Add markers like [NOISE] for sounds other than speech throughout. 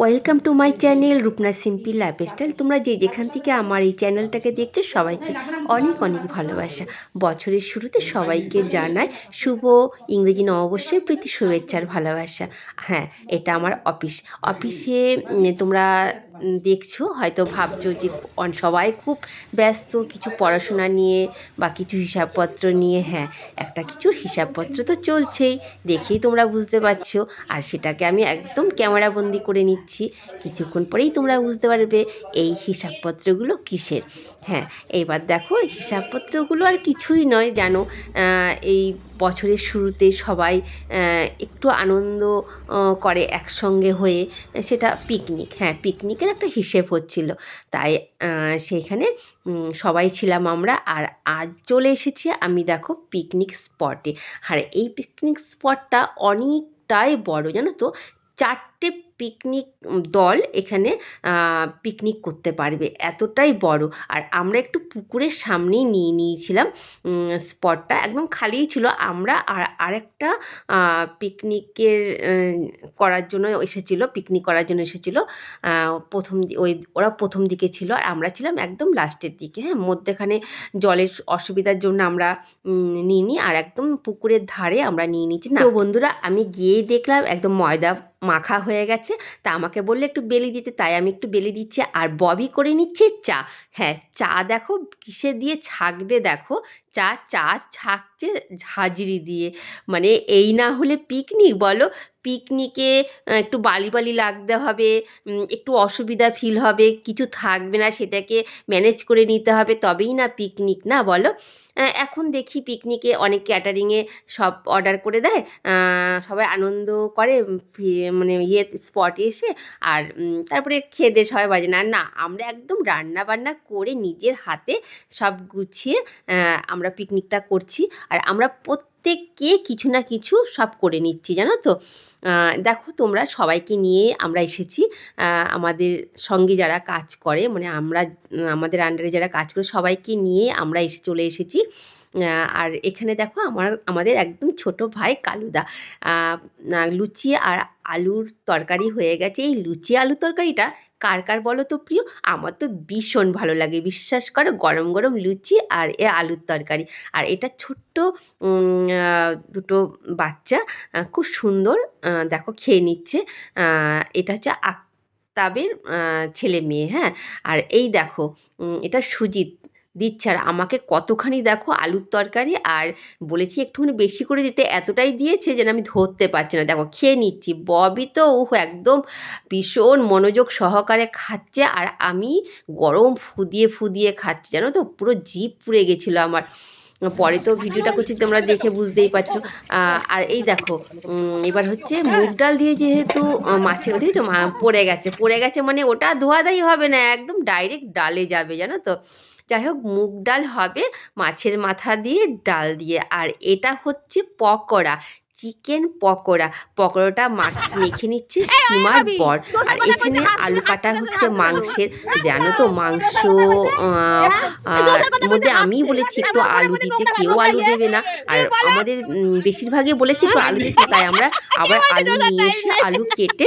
Welcome to my channel Rupna simple lifestyle তোমরা যে যেখান থেকে আমার এই চ্যানেলটাকে দেখছ, সবাইকে অনেক অনেক ভালোবাসা। বছরের শুরুতে সবাইকে জানাই শুভ ইংরেজি নববর্ষের প্রীতি শুভেচ্ছার ভালোবাসা। হ্যাঁ এটা আমার অফিস। অফিসে তোমরা দেখছ, হয়তো ভাবছ যে সবাই খুব ব্যস্ত, কিছু পড়াশোনা নিয়ে বা কিছু হিসাবপত্র নিয়ে। হ্যাঁ একটা কিছু হিসাবপত্র তো চলছেই, দেখেই তোমরা বুঝতে পারছ। আর সেটাকে আমি একদম ক্যামেরাবন্দি করে নিচ্ছি। কিছুক্ষণ পরেই তোমরা বুঝতে পারবে এই হিসাবপত্রগুলো কিসের। হ্যাঁ এবার দেখো, হিসাবপত্রগুলো আর কিছুই নয়, জানো। এই বছরের শুরুতে সবাই একটু আনন্দ করে একসঙ্গে হয়ে সেটা পিকনিক হ্যাঁ পিকনিকের একটা হিসেব হচ্ছিল। তাই সেইখানে সবাই ছিলাম আমরা, আর আজ চলে এসেছি আমি দেখো পিকনিক স্পটে আর এই পিকনিক স্পটটা অনেকটাই বড়, জানো তো? চারটে পিকনিক দল এখানে পিকনিক করতে পারবে। এতটাই বড়। আর আমরা একটু পুকুরের সামনেই নিয়ে নিয়েছিলাম স্পটটা একদম খালিই ছিল। আমরা আর আরেকটা পিকনিকের করার জন্য এসেছিল পিকনিক করার জন্য এসেছিল। প্রথম ওই ওরা প্রথম দিকে ছিল। আর আমরা ছিলাম একদম লাস্টের দিকে। হ্যাঁ মধ্যেখানে জলের অসুবিধার জন্য আমরা নিইনি। আর একদম পুকুরের ধারে আমরা নিয়ে নিয়েছি। না তো বন্ধুরা আমি গিয়েই দেখলাম একদম ময়দা মাখা হয়ে গেছে। তা আমাকে বললে একটু বেলি দিতে, তাই আমি একটু বেলি দিচ্ছি। আর ববি করে নিচ্ছে চা। হ্যাঁ চা দেখো, কিসে দিয়ে ছাঁকবে দেখো? চা চা ছাকছে ঝাঁঝরি দিয়ে। মানে এই না হলে পিকনিক বলো পিকনিকে একটু বালি বালি লাগতে হবে একটু অসুবিধা ফিল হবে, কিছু থাকবে না, সেটাকে ম্যানেজ করে নিতে হবে, তবেই না পিকনিক না বলো। এখন দেখি পিকনিকে অনেক ক্যাটারিংয়ে সব অর্ডার করে দেয় সবাই আনন্দ করে মানে ইয়ে স্পটে এসে আর তারপরে খেয়ে দিয়ে সবাই বাজে। না না, আমরা একদম রান্না বান্না করে নিজের হাতে সব গুছিয়ে আমরা পিকনিকটা করছি। আর আমরা প্রত্যেককে কিছু না কিছু সব করে নিচ্ছি, জানো তো? দেখো তোমরা সবাইকে নিয়ে আমরা এসেছি। আমাদের সঙ্গে যারা কাজ করে মানে আমরা, আমাদের আন্ডারে যারা কাজ করে সবাইকে নিয়ে আমরা এসে চলে এসেছি। আর এখানে দেখো আমার, আমাদের একদম ছোট ভাই কালুদা। লুচি আর আলুর তরকারি হয়ে গেছে। এই লুচি আলু তরকারিটা কার কার বলো তো প্রিয়? আমার তো ভীষণ ভালো লাগে। বিশ্বাস করো, গরম গরম লুচি আর এ আলুর তরকারি। আর এটা ছোট্ট দুটো বাচ্চা খুব সুন্দর দেখো খেয়ে নিচ্ছে। এটা হচ্ছে আক্তাবের ছেলে মেয়ে হ্যাঁ? আর এই দেখো এটা সুজিত। দিচ্ছে। আর আমাকে কতখানি দেখো আলুর তরকারি আর বলেছি একটুখানি বেশি করে দিতে, এতটাই দিয়েছে যেন আমি ধরতে পারছি না। দেখো, খেয়ে নিচ্ছি। ববি তো ও একদম ভীষণ মনোযোগ সহকারে খাচ্ছে আর আমি গরম ফুদিয়ে ফুদিয়ে খাচ্ছি। জানো তো, পুরো জিভ পুড়ে গেছিল আমার। পরে তো ভিডিওটা করছি, তোমরা দেখে বুঝতেই পারছ। আর এই দেখো এবার হচ্ছে মুগ ডাল দিয়ে যেহেতু মাছের দেখেছ পড়ে গেছে। পড়ে গেছে মানে ওটা ধোয়া ধোয়াধাই হবে না, একদম ডাইরেক্ট ডালে যাবে, জানো তো? যাই হোক মুগ ডাল হবে মাছের মাথা দিয়ে ডাল দিয়ে। আর এটা হচ্ছে পকোড়া চিকেন পকোড়া। পকোড়াটা [LAUGHS] মেখে নিচ্ছে সীমার বর আর এখানে আলু কাটা হচ্ছে মাংসের। জানো তো মাংস মধ্যে আমি বলেছি একটু আলু দিতে কেউ আলু দেবে না। আর আমাদের উম, বেশিরভাগই বলেছে একটু আলু দিতে তাই আমরা আবার আলু নিয়ে এসে আলু কেটে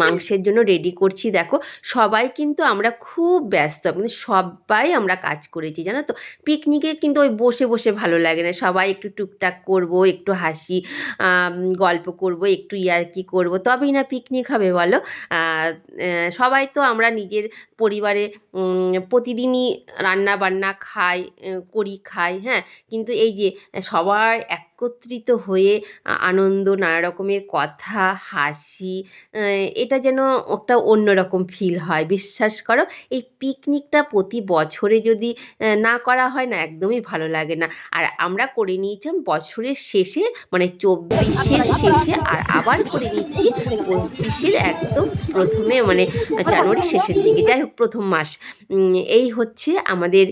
মাংসের জন্য রেডি করছি, দেখো। সবাই কিন্তু আমরা খুব ব্যস্ত কিন্তু সবাই আমরা কাজ করেছি, জানো তো? পিকনিকে কিন্তু ওই বসে বসে ভালো লাগে না। সবাই একটু টুকটাক করব, একটু হাসি গল্প করব, একটু ইয়ার্কি করব, তবেই না পিকনিক হবে বলো? সবাই তো আমরা নিজের পরিবারে প্রতিদিনই রান্না বান্না খাই করি, খাই হ্যাঁ? কিন্তু এই যে সবার একত্রিত হয়ে আনন্দ নানা রকমের কথা, হাসি এটা যেন একটা অন্যরকম ফিল হয়। বিশ্বাস করো, এই পিকনিকটা প্রতি বছরে যদি না করা হয় না, একদমই ভালো লাগে না। আর আমরা করে নিয়েছিলাম বছরের শেষে মানে চব্বিশের শেষে, আর আবার করে নিচ্ছি পঁচিশের একদম প্রথমে মানে জানুয়ারির শেষের দিকে। যাই হোক, প্রথম মাস। এই হচ্ছে আমাদের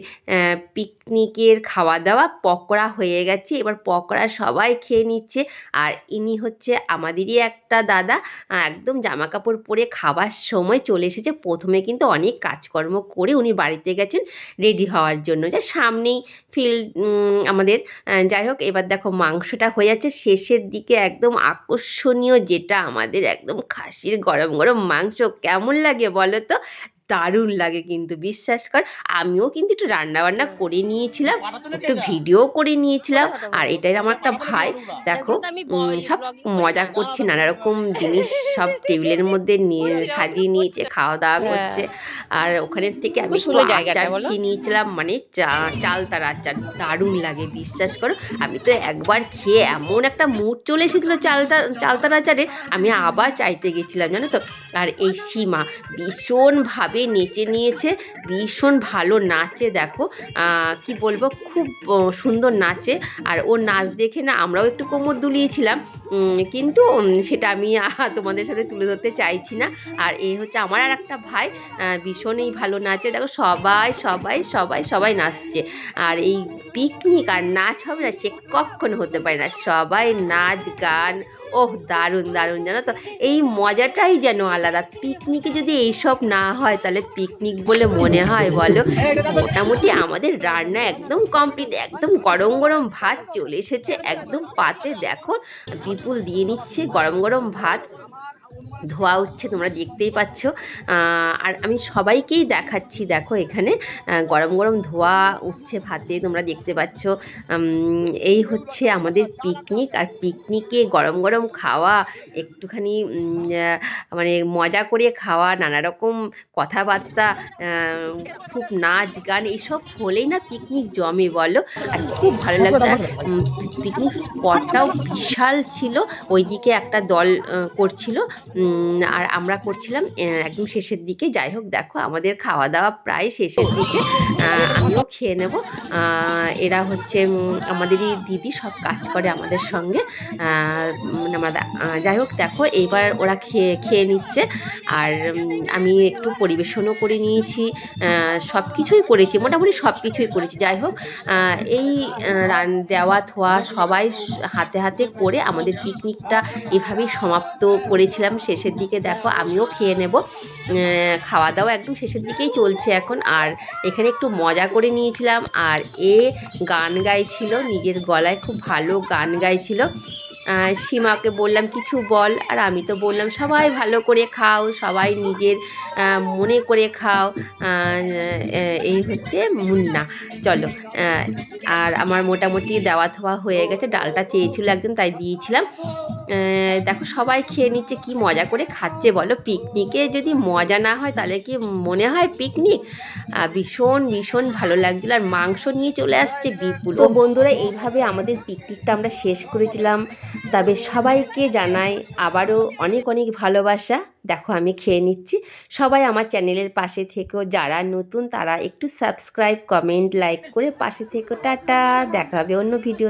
পিকনিকের খাওয়া দাওয়া পকোড়া হয়ে গেছে। এবার পকোড়ার সবাই খেয়ে নিচ্ছে। আর ইনি হচ্ছে আমাদেরই একটা দাদা। একদম জামা কাপড় পরে খাবার সময় চলে এসেছে। প্রথমে কিন্তু অনেক কাজকর্ম করে উনি বাড়িতে গেছেন রেডি হওয়ার জন্য। যে সামনেই ফিল্ড আমাদের যাই হোক, এবার দেখো মাংসটা হয়ে যাচ্ছে শেষের দিকে একদম আকর্ষণীয় যেটা আমাদের একদম খাসির গরম গরম মাংস। কেমন লাগে বলো তো? দারুণ লাগে কিন্তু বিশ্বাস কর আমিও কিন্তু একটু রান্না বান্না করে নিয়েছিলাম একটু ভিডিও করে নিয়েছিলাম আর এটাই আমার একটা ভাই দেখো সব মজা করছে নানা রকম জিনিস সব টেবিলের মধ্যে নিয়ে সাজিয়ে নিয়েছে খাওয়া দাওয়া করছে আর ওখানের থেকে আমি আচার খেয়ে নিয়েছিলাম মানে চা- চালতার আচার দারুণ লাগে বিশ্বাস করো আমি তো একবার খেয়ে এমন একটা মুড চলে এসেছিল চালটা চালতার আচারে আমি আবার চাইতে গেছিলাম জানো তো আর এই সীমা ভীষণভাবে নেচে নিয়েছে। ভীষণ ভালো নাচে দেখো। কি বলব? খুব সুন্দর নাচে। আর ওর নাচ দেখে না আমরাও একটু কোমর দুলিয়েছিলাম। কিন্তু সেটা আমি তোমাদের সাথে তুলে ধরতে চাইছি না। আর এই হচ্ছে আমার আর একটা ভাই ভীষণই ভালো নাচে। দেখো সবাই সবাই সবাই সবাই নাচছে। আর এই পিকনিক আর নাচ হবে না সে কখনো হতে পারে না। সবাই নাচ, গান। ওহ, দারুণ দারুণ। জানো তো? এই মজাটাই যেন আলাদা। পিকনিকে যদি এইসব না হয় তাহলে পিকনিক বলে মনে হয় বলো? মোটামুটি আমাদের রান্না একদম কমপ্লিট একদম গরম গরম ভাত চলে এসেছে, একদম পাতে দেখো। বিপুল দিয়ে নিচ্ছে গরম গরম ভাত। ধোয়া উঠছে তোমরা দেখতেই পাচ্ছ। আর আমি সবাইকেই দেখাচ্ছি দেখো এখানে গরম গরম ধোয়া উঠছে ভাতে তোমরা দেখতে পাচ্ছ। এই হচ্ছে আমাদের পিকনিক আর পিকনিকে গরম গরম খাওয়া একটুখানি মানে মজা করে খাওয়া নানা রকম কথাবার্তা খুব নাচ গান এইসব হলেই না পিকনিক জমে বলো। আর খুব ভালো লাগতো পিকনিক স্পটটাও বিশাল ছিল ওইদিকে একটা দল করছিল। আর আমরা করছিলাম একদম শেষের দিকে। যাই হোক, দেখো, আমাদের খাওয়া দাওয়া প্রায় শেষের দিকে। আমিও খেয়ে নেব। এরা হচ্ছে আমাদেরই দিদি সব কাজ করে আমাদের সঙ্গে। মানে আমরা যাই হোক, দেখো, এইবার ওরা খেয়ে খেয়ে নিচ্ছে। আর আমি একটু পরিবেশনও করে নিয়েছি। সব কিছুই করেছি, মোটামুটি সব কিছুই করেছি। যাই হোক এই রান, দেওয়া, থোয়া সবাই হাতে হাতে করে আমাদের পিকনিকটা এভাবেই সমাপ্ত করেছিলাম শেষের দিকে দেখো আমিও খেয়ে নেব। খাওয়া দাওয়া একদম শেষের দিকেই চলছে এখন। আর এখানে একটু মজা করে নিয়েছিলাম। আর এ গান গাইছিল, নিজের গলায় খুব ভালো গান গাইছিল। সীমাকে বললাম, কিছু বল? আর আমি তো বললাম, সবাই ভালো করে খাও, সবাই নিজের মনে করে খাও। এই হচ্ছে মুন্না। চলো আর আমার মোটামুটি দেওয়া থোয়া হয়ে গেছে। ডালটা চেয়েছিল একজন, তাই দিয়েছিলাম। দেখো সবাই খেয়ে নিচ্ছে, কি মজা করে খাচ্ছে বলো? পিকনিকে যদি মজা না হয় তাহলে কি মনে হয় পিকনিক? ভীষণ ভীষণ ভালো লাগছিল। আর মাংস নিয়ে চলে আসছে বিপুল। তো বন্ধুরা, এইভাবে আমাদের পিকনিকটা আমরা শেষ করেছিলাম। তবে সবাইকে জানাই আবারও অনেক অনেক ভালোবাসা। দেখো, আমি খেয়ে নিচ্ছি। সবাই আমার চ্যানেলের পাশে থেকেও, যারা নতুন তারা একটু সাবস্ক্রাইব কমেন্ট লাইক করে পাশে থেকেও। টাটা, দেখা হবে অন্য ভিডিও